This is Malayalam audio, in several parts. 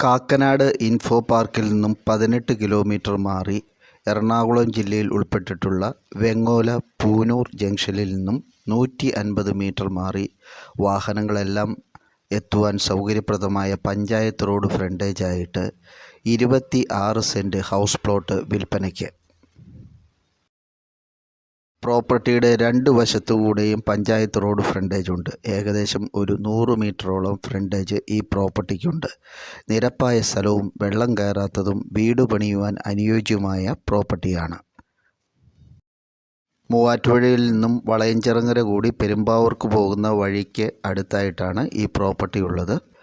കാക്കനാട് ഇൻഫോ പാർക്കിൽ നിന്നും പതിനെട്ട് കിലോമീറ്റർ മാറി എറണാകുളം ജില്ലയിൽ ഉൾപ്പെട്ടിട്ടുള്ള വെങ്ങോല പൂനൂർ ജംഗ്ഷനിൽ നിന്നും നൂറ്റി അൻപത് മീറ്റർ മാറി വാഹനങ്ങളെല്ലാം എത്തുവാൻ സൗകര്യപ്രദമായ പഞ്ചായത്ത് റോഡ് ഫ്രണ്ടേജായിട്ട് ഇരുപത്തി ആറ് സെന്റ് ഹൗസ് പ്ലോട്ട് വിൽപ്പനയ്ക്ക്. പ്രോപ്പർട്ടിയുടെ രണ്ട് വശത്തുകൂടെയും പഞ്ചായത്ത് റോഡ് ഫ്രണ്ടേജ് ഉണ്ട്. ഏകദേശം ഒരു നൂറ് മീറ്ററോളം ഫ്രണ്ടേജ് ഈ പ്രോപ്പർട്ടിക്കുണ്ട്. നിരപ്പായ സ്ഥലവും വെള്ളം കയറാത്തതും വീട് പണിയുവാൻ അനുയോജ്യമായ പ്രോപ്പർട്ടിയാണ്. മൂവാറ്റുപുഴയിൽ നിന്നും വളയഞ്ചിറങ്ങര കൂടി പെരുമ്പാവൂർക്ക് പോകുന്ന വഴിക്ക് അടുത്തായിട്ടാണ് ഈ പ്രോപ്പർട്ടി ഉള്ളത്.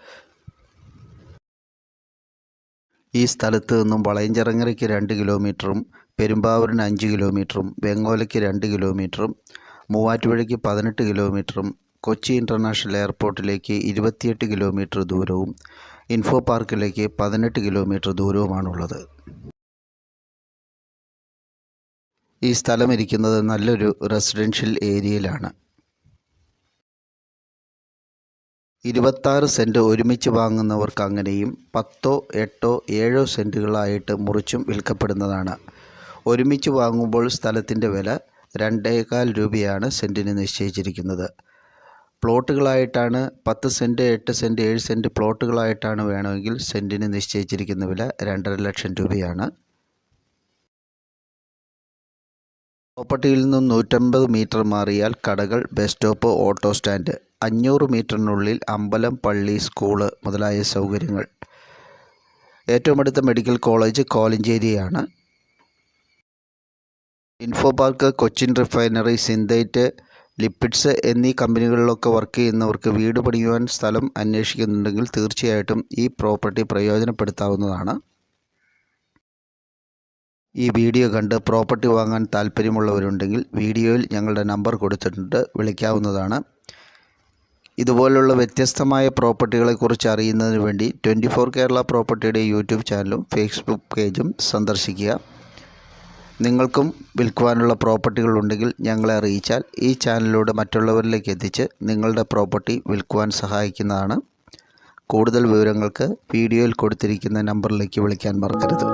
ഈ സ്ഥലത്ത് നിന്നും വളയഞ്ചിറങ്ങരയ്ക്ക് രണ്ട് കിലോമീറ്ററും പെരുമ്പാവൂരിന് അഞ്ച് കിലോമീറ്ററും വെങ്ങോലയ്ക്ക് രണ്ട് കിലോമീറ്ററും മൂവാറ്റുപുഴയ്ക്ക് പതിനെട്ട് കിലോമീറ്ററും കൊച്ചി ഇന്റർനാഷണൽ എയർപോർട്ടിലേക്ക് ഇരുപത്തിയെട്ട് കിലോമീറ്റർ ദൂരവും ഇൻഫോ പാർക്കിലേക്ക് പതിനെട്ട് കിലോമീറ്റർ ദൂരവുമാണുള്ളത്. ഈ സ്ഥലം ഇരിക്കുന്നത് നല്ലൊരു റെസിഡൻഷ്യൽ ഏരിയയിലാണ്. ഇരുപത്താറ് സെന്റ് ഒരുമിച്ച് വാങ്ങുന്നവർക്ക് അങ്ങനെയും പത്തോ എട്ടോ ഏഴോ സെന്റുകളായിട്ട് മുറിച്ചും വിൽക്കപ്പെടുന്നതാണ്. ഒരുമിച്ച് വാങ്ങുമ്പോൾ സ്ഥലത്തിന്റെ വില രണ്ടേകാൽ രൂപയാണ് സെന്റിന് നിശ്ചയിച്ചിരിക്കുന്നത്. പ്ലോട്ടുകളായിട്ടാണ് പത്ത് സെന്റ് എട്ട് സെന്റ് ഏഴ് സെന്റ് പ്ലോട്ടുകളായിട്ടാണ് വേണമെങ്കിൽ സെന്റിന് നിശ്ചയിച്ചിരിക്കുന്ന വില രണ്ടര ലക്ഷം രൂപയാണ്. പ്രോപ്പർട്ടിയിൽ നിന്നും നൂറ്റമ്പത് മീറ്റർ മാറിയാൽ കടകൾ ബസ് സ്റ്റോപ്പ് ഓട്ടോ സ്റ്റാൻഡ്. അഞ്ഞൂറ് മീറ്ററിനുള്ളിൽ അമ്പലം പള്ളി സ്കൂൾ മുതലായ സൗകര്യങ്ങൾ. ഏറ്റവും അടുത്ത medical college കോലഞ്ചേരിയാണ്. Info park Cochin refinery Synthite lipids എന്നീ കമ്പനികളിലൊക്കെ വർക്ക് ചെയ്യുന്നവർക്ക് വീട് പണിയുവാൻ സ്ഥലം അന്വേഷിക്കുന്നുണ്ടെങ്കിൽ തീർച്ചയായിട്ടും ഈ പ്രോപ്പർട്ടി പ്രയോജനപ്പെടുത്താവുന്നതാണ്. ഈ വീഡിയോ കണ്ട് പ്രോപ്പർട്ടി വാങ്ങാൻ താല്പര്യമുള്ളവരുണ്ടെങ്കിൽ വീഡിയോയിൽ ഞങ്ങളുടെ നമ്പർ കൊടുത്തിട്ടുണ്ട്. വിളിക്കാവുന്നതാണ്. ഇതുപോലുള്ള വ്യത്യസ്തമായ പ്രോപ്പർട്ടികളെക്കുറിച്ച് അറിയുന്നതിന് വേണ്ടി ട്വന്റി ഫോർ കേരള പ്രോപ്പർട്ടിയുടെ യൂട്യൂബ് ചാനലും ഫേസ്ബുക്ക് പേജും സന്ദർശിക്കുക. നിങ്ങൾക്കും വിൽക്കുവാനുള്ള പ്രോപ്പർട്ടികൾ ഉണ്ടെങ്കിൽ ഞങ്ങളെ അറിയിച്ചാൽ ഈ ചാനലിലൂടെ മറ്റുള്ളവരിലേക്ക് എത്തിച്ച് നിങ്ങളുടെ പ്രോപ്പർട്ടി വിൽക്കുവാൻ സഹായിക്കുന്നതാണ്. കൂടുതൽ വിവരങ്ങൾക്ക് വീഡിയോയിൽ കൊടുത്തിരിക്കുന്ന നമ്പറിലേക്ക് വിളിക്കാൻ മറക്കരുത്.